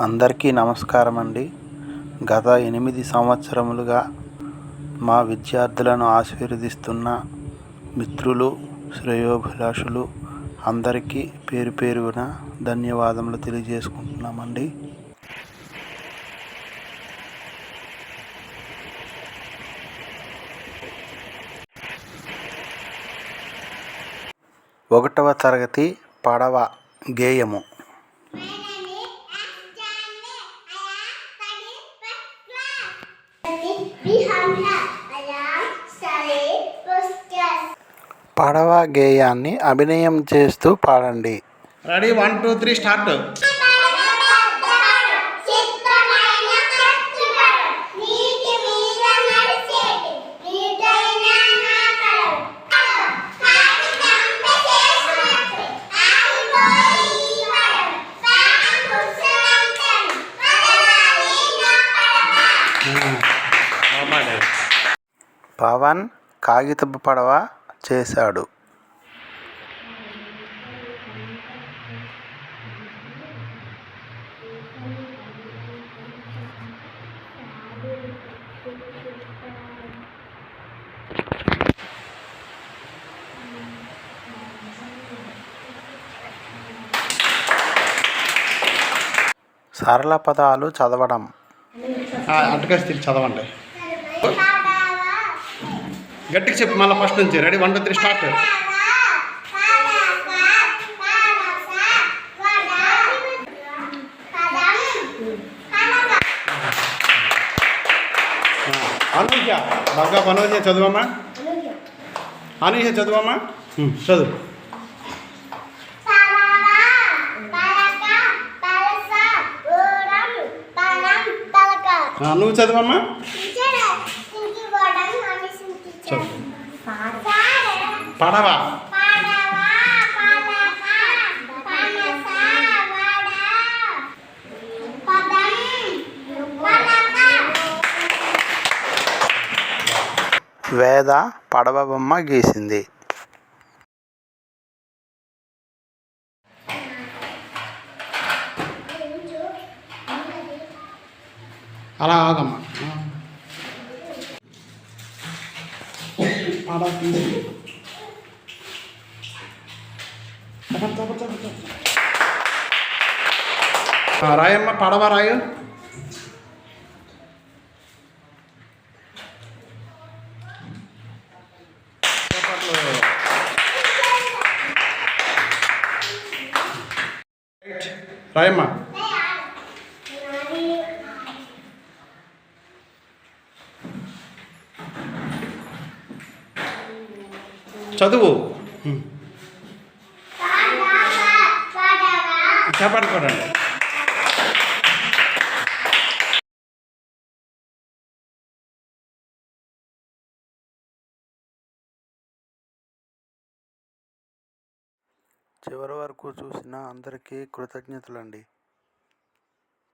అందరికీ నమస్కారం అండి గత ఎనిమిది సంవత్సరములుగా మా విద్యార్థులను ఆశీర్వదిస్తున్న మిత్రులు శ్రేయోభిలాషులు అందరికీ పేరు పేరున ధన్యవాదములు తెలియజేసుకుంటున్నామండి. ఒకటవ తరగతి పడవ గేయము. పడవ గేయాన్ని అభినయం చేస్తూ పాడండి. Ready? One two three start. Pawan కాగితపు పడవ చేశాడు. సరళ పదాలు చదవడం. అటుకేసి తిరిగి చదవండి. గట్టిగా చెప్పు మళ్ళీ ఫస్ట్ నుంచి. Ready one two three start Anuhya బాగా అనూహ్య చదువమ్మా? అనూహ్య చదువమ్మా? ఉమ్, చదువు. నువ్వు చదువమ్మా? పడవ. వేద పడవ బొమ్మ గీసింది. అలా ఆగమ్మా. ఆ. తీసి. రాయమ్మ పడవ రాయు రాయమ్మ చదువు. చప్పట్లు చివరి వరకు చూసిన అందరికీ కృతజ్ఞతలండి.